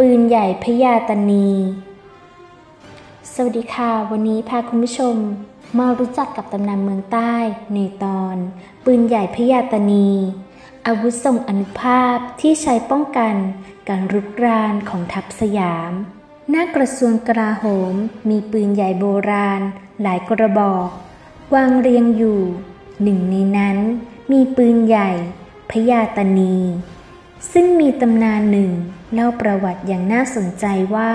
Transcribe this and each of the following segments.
ปืนใหญ่พญาตานี สวัสดีค่ะ วันนี้พาคุณผู้ชมมารู้จักกับตำนานเมืองใต้ในตอน ปืนใหญ่พญาตานี อาวุธทรงอนุภาพที่ใช้ป้องกันการรุกรานของทัพสยาม หน้ากระทรวงกลาโหมมีปืนใหญ่โบราณ หลายกระบอก วางเรียงอยู่ หนึ่งในนั้นมีปืนใหญ่พญาตานี ซึ่งมีตำนานหนึ่งเล่าประวัติอย่างน่าสนใจว่า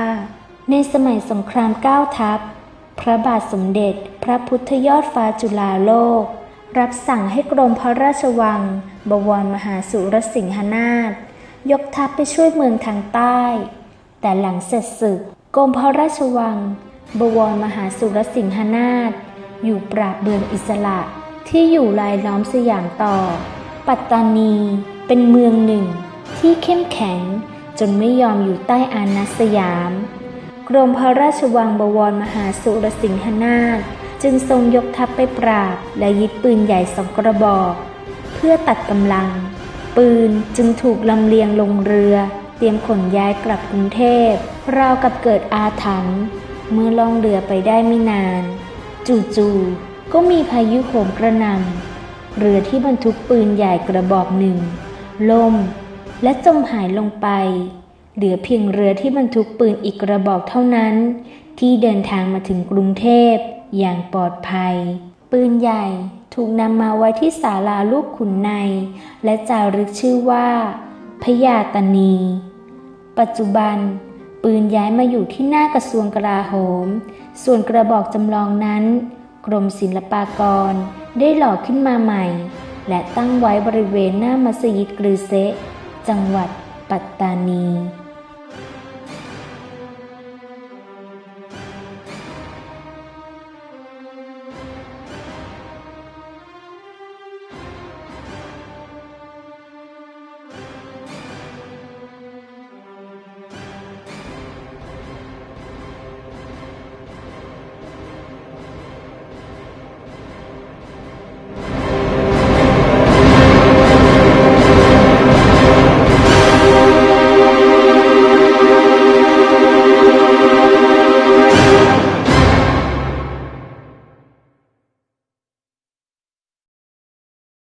ในสมัยสงครามเก้าทัพ พระบาทสมเด็จพระพุทธยอดฟ้าจุฬาโลก รับสั่งให้กรมพระราชวัง บวรมหาสุรสิงหนาถยกทัพไปช่วยเมืองทางใต้ แต่หลังเสร็จศึกกรมพระราชวัง บวรมหาสุรสิงหนาถอยู่ปราบเบืองอิสระที่อยู่รายล้อมสยามต่อ ปัตตานีเป็นเมืองหนึ่ง เข้มแข็ง จนไม่ยอมอยู่ใต้อานัสยาม กรมพระราชวังบวรมหาสุรสิงหนาถจึงทรงยกทัพไปปราบ และยึดปืนใหญ่สองกระบอก เพื่อตัดกำลัง ปืนจึงถูกลำเลียงลงเรือ เตรียมขนย้ายกลับกรุงเทพราวกับเกิดอาถรรพ์เมื่อล่องเรือไปได้ไม่นาน จู่ๆก็มีพายุโหมกระหน่ำเรือที่บรรทุกปืนใหญ่กระบอกหนึ่งล่ม และจมหายลงไป เหลือเพียงเรือที่บรรทุกปืนอีกกระบอกเท่านั้น ที่เดินทางมาถึงกรุงเทพอย่างปลอดภัย ปืนใหญ่ถูกนำมาไว้ที่ศาลาลูกขุนใน และจารึกชื่อว่าพญาตนี ปัจจุบัน ปืนย้ายมาอยู่ที่หน้ากระทรวงกลาโหม ส่วนกระบอกจำลองนั้น กรมศิลปากรได้หล่อขึ้นมาใหม่ และตั้งไว้บริเวณหน้ามัสยิดกรือเซะ จังหวัดปัตตานี